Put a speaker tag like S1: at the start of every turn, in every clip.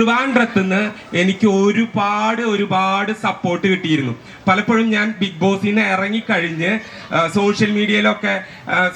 S1: ട്രിവാൻഡ്രത്ത് നിന്ന് എനിക്ക് ഒരുപാട് ഒരുപാട് സപ്പോർട്ട് കിട്ടിയിരുന്നു. പലപ്പോഴും ഞാൻ ബിഗ് ബോസിൽ നിന്ന് ഇറങ്ങിക്കഴിഞ്ഞ് സോഷ്യൽ മീഡിയയിലൊക്കെ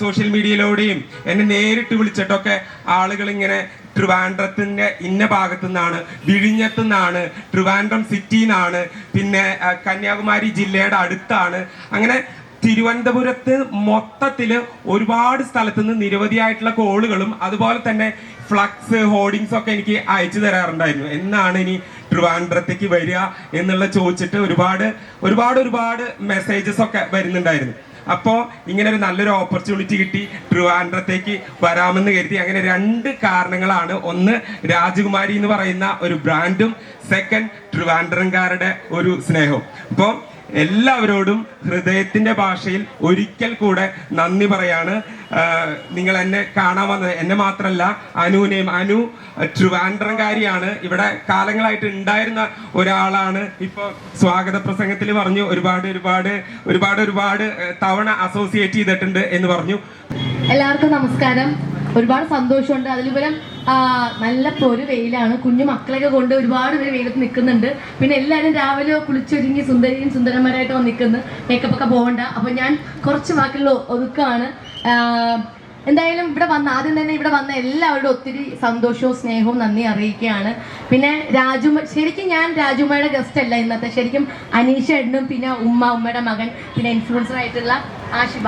S1: സോഷ്യൽ മീഡിയയിലൂടെയും എന്നെ നേരിട്ട് വിളിച്ചിട്ടൊക്കെ ആളുകൾ ഇങ്ങനെ ട്രിവാൻഡ്രത്തിന്റെ ഇന്ന ഭാഗത്തു നിന്നാണ് വിഴിഞ്ഞത്തു നിന്നാണ് ട്രിവാൻഡ്രം സിറ്റിയിൽ നിന്നാണ് പിന്നെ കന്യാകുമാരി ജില്ലയുടെ അടുത്താണ്. അങ്ങനെ തിരുവനന്തപുരത്ത് മൊത്തത്തിൽ ഒരുപാട് സ്ഥലത്ത് നിന്ന് നിരവധിയായിട്ടുള്ള കോളുകളും അതുപോലെ തന്നെ ഫ്ലക്സ് ഹോർഡിങ്സ് ഒക്കെ എനിക്ക് അയച്ചു തരാറുണ്ടായിരുന്നു. എന്നാണ് ഇനി ട്രിവാൻഡ്രത്തേക്ക് വരിക എന്നുള്ള ചോദിച്ചിട്ട് ഒരുപാട് ഒരുപാട് ഒരുപാട് മെസ്സേജസ് ഒക്കെ വരുന്നുണ്ടായിരുന്നു. അപ്പോൾ ഇങ്ങനെ ഒരു നല്ലൊരു ഓപ്പർച്യൂണിറ്റി കിട്ടി ട്രിവാൻഡ്രത്തേക്ക് വരാമെന്ന് കരുതി. അങ്ങനെ രണ്ട് കാരണങ്ങളാണ്. ഒന്ന് രാജകുമാരി എന്ന് പറയുന്ന ഒരു ബ്രാൻഡും സെക്കൻഡ് ട്രിവാൻഡ്രംകാരുടെ ഒരു സ്നേഹവും. അപ്പോൾ എല്ലാവരോടും ഹൃദയത്തിന്റെ ഭാഷയിൽ ഒരിക്കൽ കൂടെ നന്ദി പറയാണ്. നിങ്ങൾ എന്നെ കാണാൻ വന്നത് എന്നെ മാത്രമല്ല അനുവിനെയും അനു ട്രിവാൻഡ്രംകാരിയാണ്. ഇവിടെ കാലങ്ങളായിട്ട് ഉണ്ടായിരുന്ന ഒരാളാണ്. ഇപ്പൊ സ്വാഗത പ്രസംഗത്തിൽ പറഞ്ഞു ഒരുപാട് ഒരുപാട് ഒരുപാട് ഒരുപാട് തവണ അസോസിയേറ്റ് ചെയ്തിട്ടുണ്ട് എന്ന് പറഞ്ഞു.
S2: എല്ലാവർക്കും നമസ്കാരം. ഒരുപാട് സന്തോഷമുണ്ട്. അതിലുപരം നല്ല പൊരു വെയിലാണ്. കുഞ്ഞു മക്കളൊക്കെ കൊണ്ട് ഒരുപാട് പേര് വെയിലത്ത് നിൽക്കുന്നുണ്ട്. പിന്നെ എല്ലാവരും രാവിലെ കുളിച്ചൊരുങ്ങി സുന്ദരിയും സുന്ദരന്മാരായിട്ട് വന്ന് നിൽക്കുന്നു. മേക്കപ്പ് ഒക്കെ പോകണ്ട. അപ്പൊ ഞാൻ കുറച്ച് വാക്കുകൾ ഒതുക്കാണ് എന്തായാലും ഇവിടെ വന്ന ആദ്യം തന്നെ ഇവിടെ വന്ന എല്ലാവരുടെ ഒത്തിരി സന്തോഷവും സ്നേഹവും നന്ദി അറിയിക്കുകയാണ്. പിന്നെ രാജുമ ശരിക്കും ഞാൻ രാജുമ്മയുടെ ഗസ്റ്റ് അല്ല ഇന്നത്തെ. ശരിക്കും അനീഷ എണ്ണും പിന്നെ ഉമ്മ ഉമ്മയുടെ മകൻ പിന്നെ ഇൻഫ്ലുവൻസർ ആയിട്ടുള്ള ആഷിബ.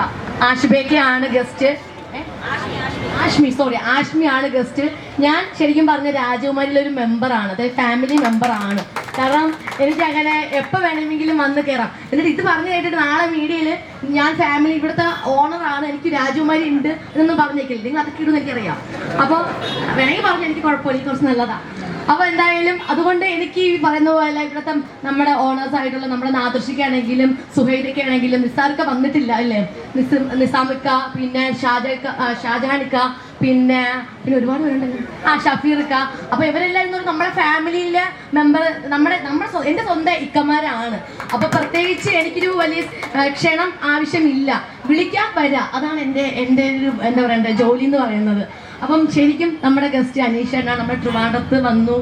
S2: ആഷിബയ്ക്കാണ് ഗസ്റ്റ് ആഷ്മി സോറി ആഷ്മി ആണ് ഗസ്റ്റ് ഞാൻ ശരിക്കും പറഞ്ഞ രാജകുമാരിയിലെ ഒരു മെമ്പറാണ് അതായത് ഫാമിലി മെമ്പറാണ് കാരണം എനിക്ക് അങ്ങനെ എപ്പോൾ വേണമെങ്കിലും വന്ന് കയറാം എന്നിട്ട് ഇത് പറഞ്ഞു കേട്ടിട്ട് നാളെ മീഡിയയിൽ ഞാൻ ഫാമിലി ഇവിടുത്തെ ഓണറാണ് എനിക്ക് രാജകുമാരി ഉണ്ട് എന്നൊന്നും പറഞ്ഞേക്കില്ല. നിങ്ങൾ അതൊക്കെ ഇടുന്ന എനിക്കറിയാം അപ്പോൾ വേണമെങ്കിൽ പറഞ്ഞു എനിക്ക് കുഴപ്പമില്ല. കുറച്ച് നല്ലതാണ് അപ്പൊ എന്തായാലും അതുകൊണ്ട് എനിക്ക് ഈ പറയുന്ന പോലെ ഇവിടുത്തെ നമ്മുടെ ഓണേഴ്സ് ആയിട്ടുള്ള നമ്മുടെ നാദർശിക്കാണെങ്കിലും സുഹൈദയ്ക്കാണെങ്കിലും നിസാർക്ക വന്നിട്ടില്ല അല്ലേ? നിസ് നിസാമിക്ക പിന്നെ ഷാജക്ക ഷാജാനിക്ക പിന്നെ പിന്നെ ഒരുപാട് പേരുണ്ടല്ലോ. ആ ഷഫീർക്ക അപ്പൊ ഇവരെല്ലാം എന്ന് നമ്മുടെ ഫാമിലിയിലെ മെമ്പർ നമ്മുടെ നമ്മുടെ എന്റെ സ്വന്തം ഇക്കന്മാരാണ്. അപ്പൊ പ്രത്യേകിച്ച് എനിക്കൊരു വലിയ ക്ഷണം ആവശ്യമില്ല. വിളിക്കാൻ വരാം. അതാണ് എന്റെ എന്റെ ഒരു എന്താ പറയണ്ടേ ജോലി എന്ന് പറയുന്നത്. അപ്പം ശരിക്കും നമ്മുടെ ഗസ്റ്റ് അനീഷേട്ടൻ നമ്മുടെ ട്രിവാണ്ടത്ത് വന്നു.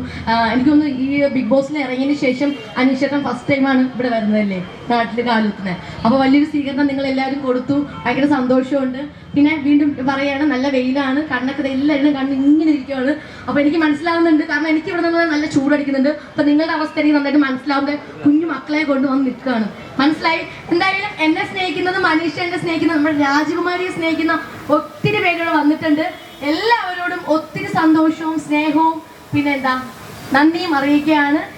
S2: എനിക്കൊന്ന് ഈ ബിഗ് ബോസിൽ ഇറങ്ങിയതിന് ശേഷം അനീഷേട്ടൻ ഫസ്റ്റ് ടൈമാണ് ഇവിടെ വരുന്നതല്ലേ നാട്ടിൽ കാലത്തിന്. അപ്പോൾ വലിയൊരു സ്വീകരണം നിങ്ങൾ എല്ലാവരും കൊടുത്തു. ഭയങ്കര സന്തോഷമുണ്ട്. പിന്നെ വീണ്ടും പറയുകയാണ് നല്ല വെയിലാണ് കണ്ണൊക്കെ എല്ലാവരും കണ്ണ് ഇങ്ങനെ ഇരിക്കുകയാണ് അപ്പോൾ എനിക്ക് മനസ്സിലാവുന്നുണ്ട് കാരണം എനിക്ക് ഇവിടെ നിന്ന് നല്ല ചൂടടിക്കുന്നുണ്ട്. അപ്പോൾ നിങ്ങളുടെ അവസ്ഥ എനിക്ക് നന്നായിട്ട് മനസ്സിലാവുന്നത് കുഞ്ഞു മക്കളെ കൊണ്ട് വന്ന് നിൽക്കുകയാണ്. മനസ്സിലായി? എന്തായാലും എന്നെ സ്നേഹിക്കുന്നതും അനീഷ എന്നെ സ്നേഹിക്കുന്നതും നമ്മുടെ രാജകുമാരിയെ സ്നേഹിക്കുന്ന ഒത്തിരി പേരുകൾ വന്നിട്ടുണ്ട്. എല്ലാവരോടും ഒത്തിരി സന്തോഷവും സ്നേഹവും. പിന്നെന്താ? നന്ദിയും അറിയിക്കുകയാണ്.